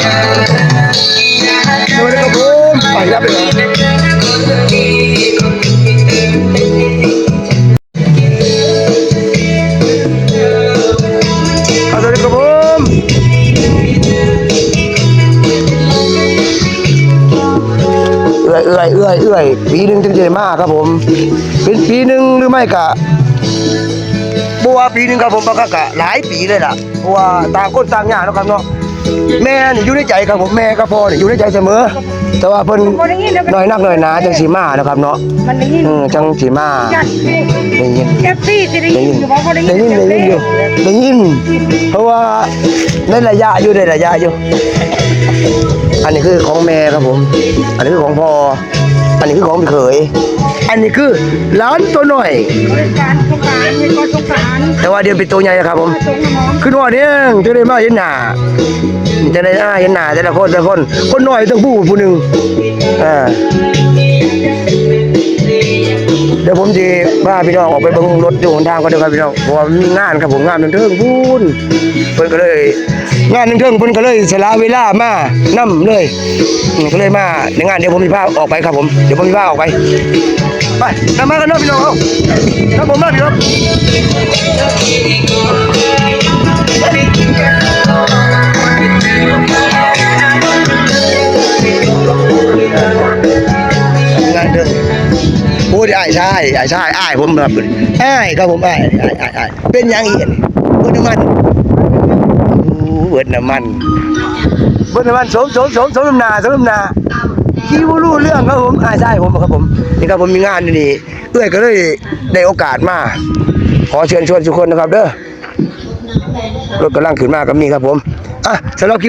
สวัสดีครับผมไปรับเลยนะสวัสดีครับผมเอื้อยเอื้อยเอื้อยเอื้อยปีหนึ่งจึงจะได้มากครับผม เป็นปีหนึ่งหรือไม่กะบัวปีหนึ่งครับผมก็กะหลายปีเลยล่ะเพราะว่าต่างคนต่างอย่างเนาะครับเนาะ แม่นี่อยู่ในใจครับผมแม่กับพ่อนี่อยู่ในใจเสมอ แต่ว่าเพิ่นน้อยนักน้อยหนาจังสีมานะครับเนาะมันได้ยินเออจังสีมาจัดสิได้ยินเอฟซีจะได้ได้ยิยินนอยู่ว่าเขาได้ได้ยิยินนได้ยินอยู่ได้ยิน เพราะว่าในระยะอยู่ในระยะอยู่ อันนี้คือของแม่ครับผม อันนี้คือของพ่อ อันนี้คือของพี่เขย อันนี้คือหลานตัวหน่อย บริการสงการมีคนสงการแต่ว่าเดี๋ยวเป็นตัวใหญ่ครับผมตรงน้องขึ้นว่าเนี่ยจะได้มาเห็นหน้าจะได้มาเห็นหน้าแต่ละคนแต่ละคน คนหน้อยต้องผู้ผู้หนึ่งอ่าเดี๋ยวผมจะพาพี่น้องออกไปเบิ่งรถอยู่หนทางก็เด้อครับพี่น้องเพราะว่ามีงานครับผมงานเทิงพูนเพิ่นก็เลย งานเทิงเพิ่นก็เลยสละเวลามานํเลยก็เลยมาในงานเดี๋ยวผมจะพาพออกไปครับผมเดี๋ยวผมจะพาพออกไปไปตามมากันเนาะพี่น้องเอาครับผมมาพี่น้องงานเด้อโอ้ยอ้ชายอ้ชายอ้ผมแบบไอ้ครับผมอ้ายอ้ายอ้ายอ้เป็นยังเอีกเบิดน้ำมัน เบิดน้ำมันเบิดน้ำมันสมสมสมสมน้ำหนาสมน้ำหนาขี้บ่รู้เรื่องครับผมอ้ายชายผมครับผมนี่ครับผมมีงานอยู่นี่เอื้อยก็เลยได้โอกาสมาขอเชิญชวนทุกคนนะครับ เด้อรถกำลังขึ้นมาก็มีครับผมอะสำหรับคลิป